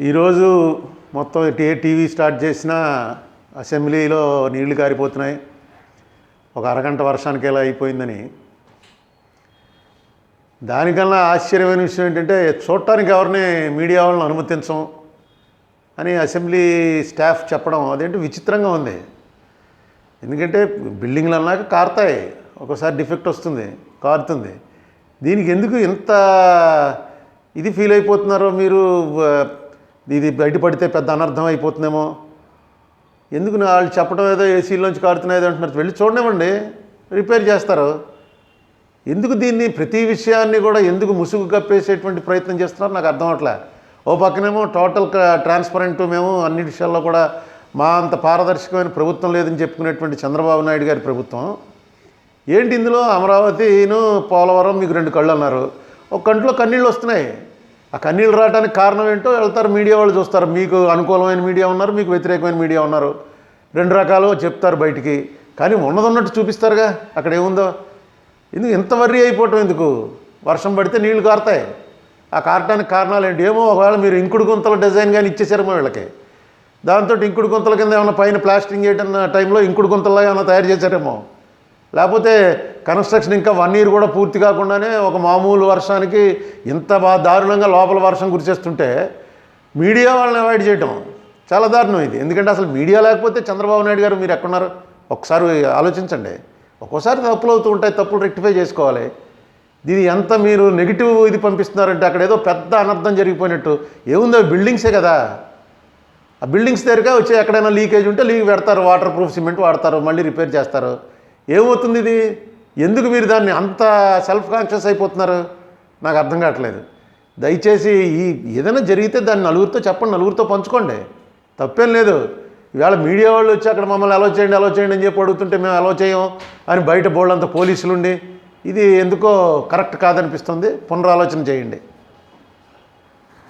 ఈరోజు మొత్తం ఏ TV start చేసినా అసెంబ్లీలో నీళ్ళు కారిపోతున్నాయి. ఒక అరగంట వర్షానికి ఎలా అయిపోయిందని. దానికన్నా ఆశ్చర్యమైన విషయం ఏంటంటే చూడటానికి ఎవరిని మీడియా వాళ్ళని అనుమతించం అని అసెంబ్లీ స్టాఫ్ చెప్పడం అదేంటి విచిత్రంగా ఉంది. ఎందుకంటే బిల్డింగ్లు అన్నాక కారుతాయి. ఒకసారి డిఫెక్ట్ వస్తుంది కారుతుంది. దీనికి ఎందుకు ఇంత ఇది ఫీల్ అయిపోతున్నారో మీరు ఇది బయటపడితే పెద్ద అనర్థం అయిపోతుందేమో. ఎందుకు నా వాళ్ళు చెప్పడం ఏదో ఏసీలోంచి కారుతున్నాయి అంటున్నారు. వెళ్ళి చూడనివ్వండి. రిపేర్ చేస్తారు. ఎందుకు దీన్ని ప్రతి విషయాన్ని కూడా ఎందుకు ముసుగు కప్పేసేటువంటి ప్రయత్నం చేస్తున్నారు నాకు అర్థం అవట్లే. ఓ పక్కనేమో టోటల్ ట్రాన్స్పరెంట్ మేము అన్ని విషయాల్లో కూడా మా అంత పారదర్శకమైన ప్రభుత్వం లేదని చెప్పుకునేటువంటి చంద్రబాబు నాయుడు గారి ప్రభుత్వం. ఏంటి ఇందులో అమరావతిను పోలవరం మీకు రెండు కళ్ళు అన్నారు. ఒక కంట్లో కన్నీళ్ళు వస్తున్నాయి. ఆ కన్నీళ్ళు రావడానికి కారణం ఏంటో వెళ్తారు మీడియా వాళ్ళు చూస్తారు. మీకు అనుకూలమైన మీడియా ఉన్నారు మీకు వ్యతిరేకమైన మీడియా ఉన్నారు. రెండు రకాలు చెప్తారు బయటికి. కానీ ఉన్నదన్నట్టు చూపిస్తారుగా. అక్కడ ఏముందో? ఎందుకు ఇంత వర్రీ అయిపోవటం ఎందుకు? వర్షం పడితే నీళ్ళు కారుతాయి. ఆ కారటానికి కారణాలు ఏంటి? ఏమో ఒకవేళ మీరు ఇంకుడు గుంతల డిజైన్ కానీ ఇచ్చేసారేమో వీళ్ళకి. దాంతో ఇంకుడు గుంతల కింద ఏమైనా పైన ప్లాస్టింగ్ చేయడం టైంలో ఇంకుడు గుంతల్లో ఏమైనా తయారు చేశారేమో? లేకపోతే కన్స్ట్రక్షన్ ఇంకా వన్ ఇయర్ కూడా పూర్తి కాకుండానే ఒక మామూలు వర్షానికి ఇంత బాగా దారుణంగా లోపల వర్షం కురిచేస్తుంటే మీడియా వాళ్ళని అవాయిడ్ చేయటం చాలా దారుణం ఇది. ఎందుకంటే అసలు మీడియా లేకపోతే చంద్రబాబు నాయుడు గారు మీరు ఎక్కడున్నారు? ఒకసారి ఆలోచించండి. ఒక్కోసారి తప్పులు అవుతూ ఉంటాయి తప్పులు రెక్టిఫై చేసుకోవాలి. దీని ఎంత మీరు నెగిటివ్ ఇది పంపిస్తున్నారంటే అక్కడ ఏదో పెద్ద అనర్థం జరిగిపోయినట్టు. ఏముందో బిల్డింగ్సే కదా. ఆ బిల్డింగ్స్ దగ్గరగా వచ్చి ఎక్కడైనా లీకేజ్ ఉంటే లీక్ పెడతారు వాటర్ ప్రూఫ్ సిమెంట్ వాడతారు మళ్ళీ రిపేర్ చేస్తారు. ఏమవుతుంది ఇది? ఎందుకు మీరు దాన్ని అంత సెల్ఫ్ కాన్షియస్ అయిపోతున్నారు? నాకు అర్థం కావట్లేదు. దయచేసి ఈ ఏదైనా జరిగితే దాన్ని నలుగురితో చెప్పండి నలుగురితో పంచుకోండి. తప్పేం లేదు. ఇవాళ మీడియా వాళ్ళు వచ్చి అక్కడ మమ్మల్ని అలో చేయండి అలో చేయండి అని చెప్పి అడుగుతుంటే మేము అలో చేయం అని బయట బోళ్ళంత పోలీసులు ఉండి ఇది ఎందుకో కరెక్ట్ కాదనిపిస్తుంది. పునరాలోచన చేయండి.